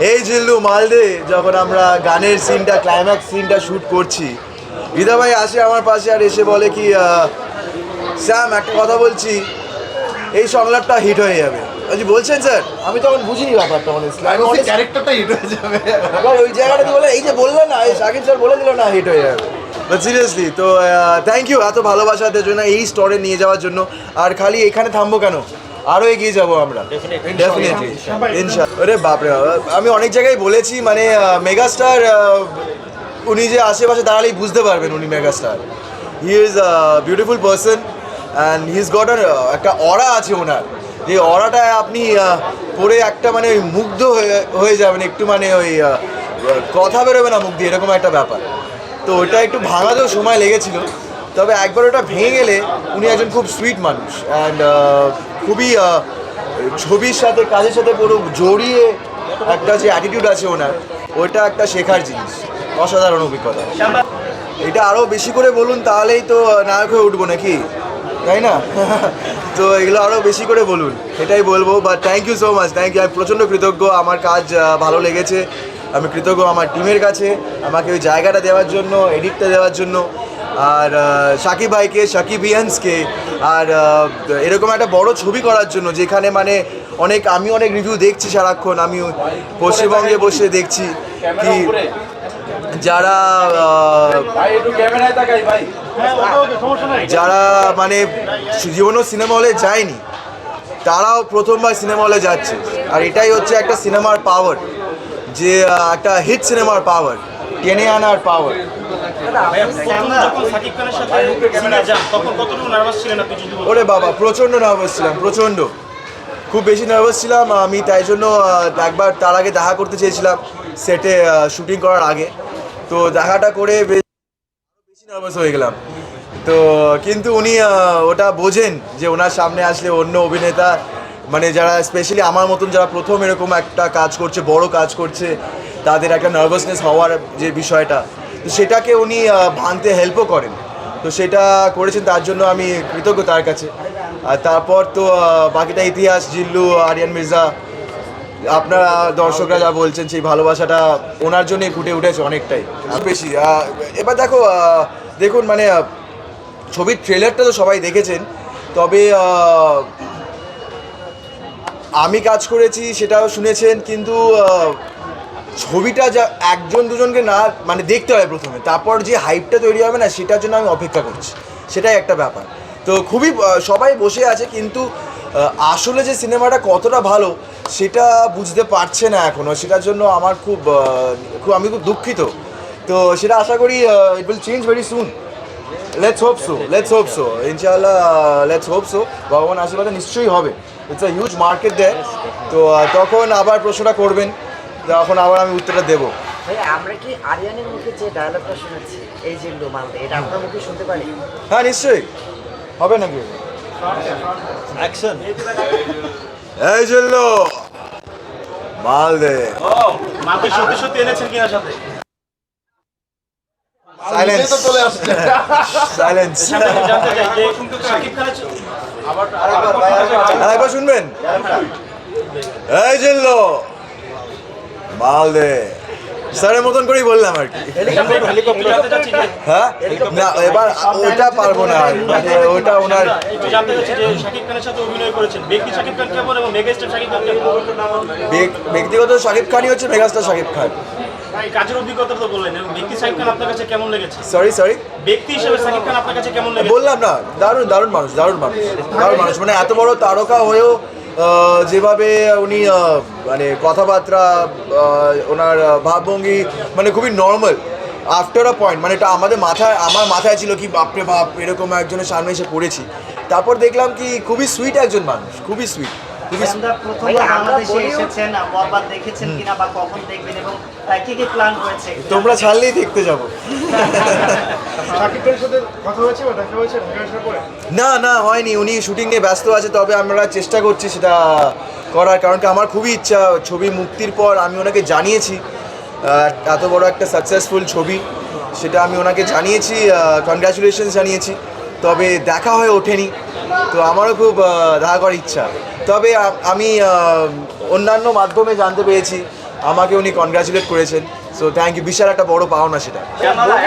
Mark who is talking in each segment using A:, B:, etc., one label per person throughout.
A: এই জিল্লু মালদে যখন আমরা গানের সিনটা ক্লাইম্যাক্স সিনটা শ্যুট করছি রিদা ভাই আসে আমার পাশে আর এসে বলে কি স্যাম একটা কথা বলছি এই সংলাপটা হিট হয়ে যাবে। বলছি বলছেন স্যার? আমি তখন বুঝিনি ব্যাপারটা। আমি honest-
B: ক্যারেক্টারটা হিট হয়ে যাবে।
A: এবার ওই জায়গাটাতে বলে এই যে বললেন না এই শাকিব স্যার বলে দিল না হিট হয়ে যাবে। বাট সিরিয়াসলি তো থ্যাংক ইউ এত ভালোবাসাদের জন্য এই স্টোরে নিয়ে যাওয়ার জন্য আর খালি এখানে থামবো কেন? আরও এগিয়ে যাব আমরা। ডেফিনেটলি ইনশাআল্লাহ আরে বাপরে বাপ। আমি অনেক জায়গায় বলেছি মানে মেগাস্টার উনি যে আশেপাশে দাঁড়ালেই বুঝতে পারবেন উনি megastar. He is beautiful person and he is got একটা অরা আছে ওনার। যে অরাটা আপনি পরে একটা মানে ওই মুগ্ধ হয়ে হয়ে যাবেন একটু মানে ওই কথা বেরোবে না মুখ দিয়ে এরকম একটা ব্যাপার। তো ওটা একটু ভাঙাতেও সময় লেগেছিল তবে একবার ওটা ভেঙে গেলে উনি একজন খুব সুইট মানুষ। অ্যান্ড খুবই ছবির সাথে, কাজের সাথে পুরো জড়িয়ে একটা যে অ্যাটিটিউড আছে ওনার ওইটা একটা শেখার জিনিস, অসাধারণ অভিজ্ঞতা। এটা আরও বেশি করে বলুন, তাহলেই তো নায়ক হয়ে উঠবো নাকি? তাই না? তো এগুলো আরও বেশি করে বলুন, এটাই বলব but thank you so much thank you আমি প্রচণ্ড কৃতজ্ঞ, আমার কাজ ভালো লেগেছে, আমি কৃতজ্ঞ আমার টিমের কাছে, আমাকে ওই জায়গাটা দেওয়ার জন্য এডিটটা দেওয়ার জন্য আর সাকিব ভাইকে সাকিব ইয়ান্সকে আর এরকম একটা বড় ছবি করার জন্য যেখানে মানে অনেক আমি অনেক রিভিউ দেখছি সারাক্ষণ আমি পশ্চিমবঙ্গে বসে দেখছি কি যারা যারা মানে জীবনও সিনেমা হলে যায়নি তারাও প্রথমবার সিনেমা হলে যাচ্ছে। আর এটাই হচ্ছে একটা সিনেমার পাওয়ার যে একটা হিট সিনেমার পাওয়ার টেনে আনার পাওয়ার? ওরে বাবা প্রচণ্ড নার্ভাস ছিলাম প্রচণ্ড। খুব বেশি নার্ভাস ছিলাম আমি তাই জন্য একবার তার আগে দেখা করতে চেয়েছিলাম সেটে শুটিং করার আগে। তো দেখাটা করে বেশি নার্ভাস হয়ে গেলাম। তো কিন্তু উনি ওটা বোঝেন যে ওনার সামনে আসলে অন্য অভিনেতা মানে যারা স্পেশালি আমার মতন যারা প্রথম এরকম একটা কাজ করছে বড় কাজ করছে তাদের একটা নার্ভাসনেস হওয়ার যে বিষয়টা, তো সেটাকে উনি ভাঙতে হেল্পও করেন। তো সেটা করেছেন, তার জন্য আমি কৃতজ্ঞ তার কাছে। আর তারপর তো বাকিটা ইতিহাস, জিল্লু, আরিয়ান মির্জা, আপনারা দর্শকরা যা বলছেন, সেই ভালোবাসাটা ওনার জন্যই ফুটে উঠেছে অনেকটাই। বেশি এবার দেখো দেখুন মানে ছবির ট্রেলারটা তো সবাই দেখেছেন, তবে আমি কাজ করেছি, সেটাও শুনেছেন, কিন্তু ছবিটা যা একজন দুজনকে না মানে দেখতে হয় প্রথমে। তারপর যে হাইপটা তৈরি হবে না, সেটার জন্য আমি অপেক্ষা করছি। সেটাই একটা ব্যাপার। তো খুবই সবাই বসে আছে, কিন্তু আসলে যে সিনেমাটা কতটা ভালো, সেটা বুঝতে পারছে না এখনও সেটার জন্য আমার খুব খুব, আমি খুব দুঃখিত। তো সেটা আশা করি it will change very soon let's hope so let's hope so ইনশাআল্লাহ লেটস হোপ সো ভগবান আশীর্বাদে নিশ্চয়ই হবে। ইটস আ হিউজ মার্কেট দেয় তো তখন আবার প্রশ্নটা করবেন। তখন আবার আমি উত্তরটা দেবো।
C: আমরা কি আরিয়ানের মুখে যে ডায়লগটা শুনেছি এই যে লোমালদে এটা আপনার মুখে শুনতে পারি?
A: হ্যাঁ নিশ্চয়ই। হবে নাকি? এই জন্য মাল দে।
D: মাকে সত্যি সত্যি এনেছেন কিনা সাথে?
A: সাইলেন্স
B: চলে আসছে।
A: সাইলেন্স
D: আমি জানতে চাই। যে সাকিব খানের চ-
A: আরেকবার শুনবেন? এই জন্য মাল দে স্যারের মতন করেই বললাম আর কি। হ্যাঁ? না, এবার ওটা পারব না মানে ওনার ব্যক্তিগত শাকিব খানই হচ্ছে মেগাস্টার শাকিব খান।
D: অভিজ্ঞতা কেমন লেগেছে
A: সরি সরি
D: ব্যক্তি হিসেবে কেমন
A: বললাম না, দারুণ দারুণ মানুষ দারুণ মানুষ দারুণ মানুষ। মানে এত বড় তারকা হয়েও যেভাবে উনি মানে কথাবার্তা ওনার ভাবভঙ্গি মানে খুবই নর্মাল আফটার আ পয়েন্ট মানে এটা আমাদের মাথায়, আমার মাথায় ছিল কি বাপরে বাপ, এরকম একজনের সামনে এসে পড়েছি। তারপর দেখলাম কি খুবই সুইট একজন মানুষ, খুবই সুইট খুবই sweet।
E: আমরা প্রথমবার
C: ভাইয়া, আমরা
E: বাংলাদেশে
C: বলিউড-
E: এসেছেন বরবাদ দেখেছেন কিনা বা কখন দেখবেন এবং আহ, কি কি প্ল্যান হয়েছে?
A: তোমরা ছাড়লেই দেখতে যাব। না না হয়নি। উনি শুটিং নিয়ে ব্যস্ত আছে তবে আমরা চেষ্টা করছি সেটা করার কারণ কি আমার খুবই ইচ্ছা ছবি মুক্তির পর আমি ওনাকে জানিয়েছি এত বড় একটা সাকসেসফুল ছবি সেটা আমি ওনাকে জানিয়েছি কনগ্রাচুলেশনস জানিয়েছি তবে দেখা হয়ে ওঠেনি। তো আমারও খুব দেখা করার ইচ্ছা। তবে আমি অন্যান্য মাধ্যমে জানতে পেরেছি। আমাকে উনি কনগ্রাচুলেট করেছেন। সো থ্যাংক ইউ বিশাল একটা বড় পাওনা সেটা।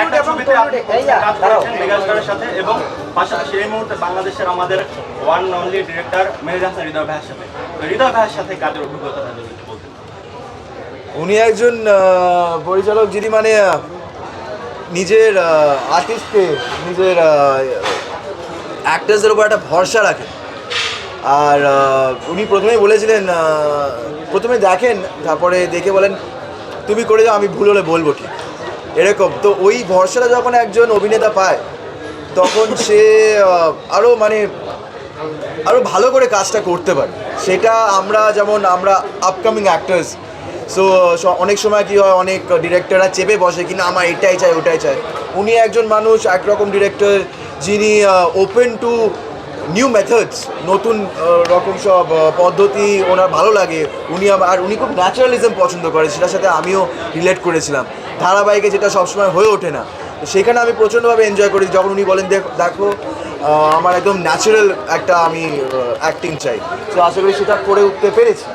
C: এবং
E: ছবিতে আপনি
C: তরুণ, এই যা,
E: কাজ
C: দাঁড়াও।
E: করেছেন মেগাস্টারের সাথে এবং পাশাপাশি এই মুহূর্তে বাংলাদেশের আমাদের one only director Meher Hasan Hridoy ভাইয়ের সাথে। হৃদয় ভাইয়ের সাথে কাজের অভিজ্ঞতাটা যদি
A: উনি একজন পরিচালক যিনি মানে নিজের আর্টিস্টকে নিজের অ্যাক্টার্সদের উপর একটা ভরসা রাখেন আর উনি প্রথমেই বলেছিলেন প্রথমে দেখেন, তারপরে দেখে বলেন, তুমি করে যাও, আমি ভুল হলে বলব ঠিক। এরকম। তো ওই ভরসাটা যখন একজন অভিনেতা পায়, তখন সে আরও মানে আরও ভালো করে কাজটা করতে পারে। সেটা আমরা যেমন, আমরা আপকামিং অ্যাক্টার্স সো, অনেক সময় কী হয়, অনেক ডিরেক্টররা চেপে বসে কিনা, আমার এটাই চাই, ওটাই চাই। উনি একজন মানুষ, একরকম ডিরেক্টর যিনি ওপেন টু নিউ মেথডস নতুন রকম সব পদ্ধতি ওনার ভালো লাগে। উনি আর উনি খুব ন্যাচারালিজম পছন্দ করে, সেটার সাথে আমিও রিলেট করেছিলাম। ধারাবাহিকে যেটা সবসময় হয়ে ওঠে না। সেখানে আমি প্রচণ্ডভাবে এনজয় করি যখন উনি বলেন, দেখ, দেখো আমার একদম ন্যাচারাল একটা আমি অ্যাক্টিং চাই। তো আশা করি সেটা করে উঠতে পেরেছি।